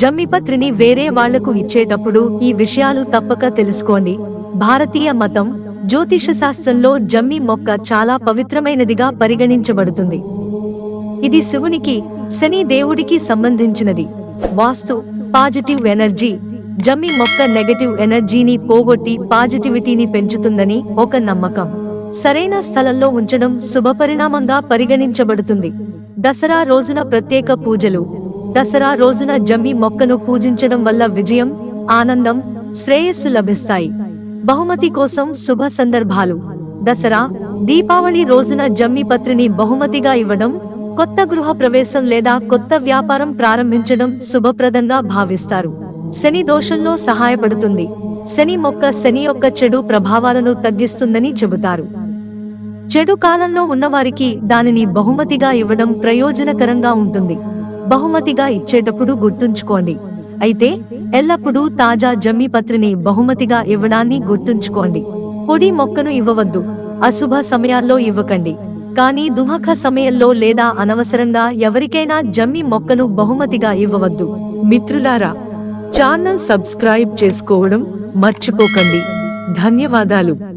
జమ్మిపత్రిని వేరే వాళ్ళకు ఇచ్చేటప్పుడు ఈ విషయాలు తప్పక తెలుసుకోండి. భారతీయ మతం జ్యోతిష శాస్త్రంలో జమ్మి మొక్క చాలా పవిత్రమైనదిగా పరిగణించబడుతుంది. ఇది శివునికి శని దేవుడికి సంబంధించినది. వాస్తు పాజిటివ్ ఎనర్జీ జమ్మి మొక్క నెగటివ్ ఎనర్జీని పోగొట్టి పాజిటివిటీని పెంచుతుందని ఒక నమ్మకం. సరైన స్థలంలో ఉంచడం శుభపరిణామంగా పరిగణించబడుతుంది. దసరా రోజున ప్రత్యేక పూజలు దసరా రోజున జమ్మి మొక్కను పూజించడం వల్ల విజయం ఆనందం శ్రేయస్సు లభిస్తాయి. బహుమతి కోసం శుభ సందర్భాలు. దసరా దీపావళి రోజున జమ్మి పత్రిని బహుమతిగా ఇవ్వడం కొత్త గృహ ప్రవేశం లేదా కొత్త వ్యాపారం ప్రారంభించడం శుభప్రదంగా భావిస్తారు. శని దోషంలో సహాయపడుతుంది. శని మొక్క శని యొక్క చెడు ప్రభావాలను తగ్గిస్తుందని చెబుతారు. చెడు కాలంలో ఉన్నవారికి దానిని బహుమతిగా ఇవ్వడం ప్రయోజనకరంగా ఉంటుంది. బహుమతిగా ఇచ్చేటప్పుడు గుర్తుంచుకోండి. అయితే ఎల్లప్పుడూ తాజా జమ్మి పత్రిని బహుమతిగా ఇవ్వడాన్ని గుర్తుంచుకోండి. పొడి మొక్కను ఇవ్వవద్దు. అశుభ సమయాల్లో ఇవ్వకండి. కానీ దుహఖ సమయంలో లేదా అనవసరంగా ఎవరికైనా జమ్మి మొక్కను బహుమతిగా ఇవ్వవద్దు. మిత్రులారా ఛానల్ సబ్స్క్రైబ్ చేసుకోవడం మర్చిపోకండి. ధన్యవాదాలు.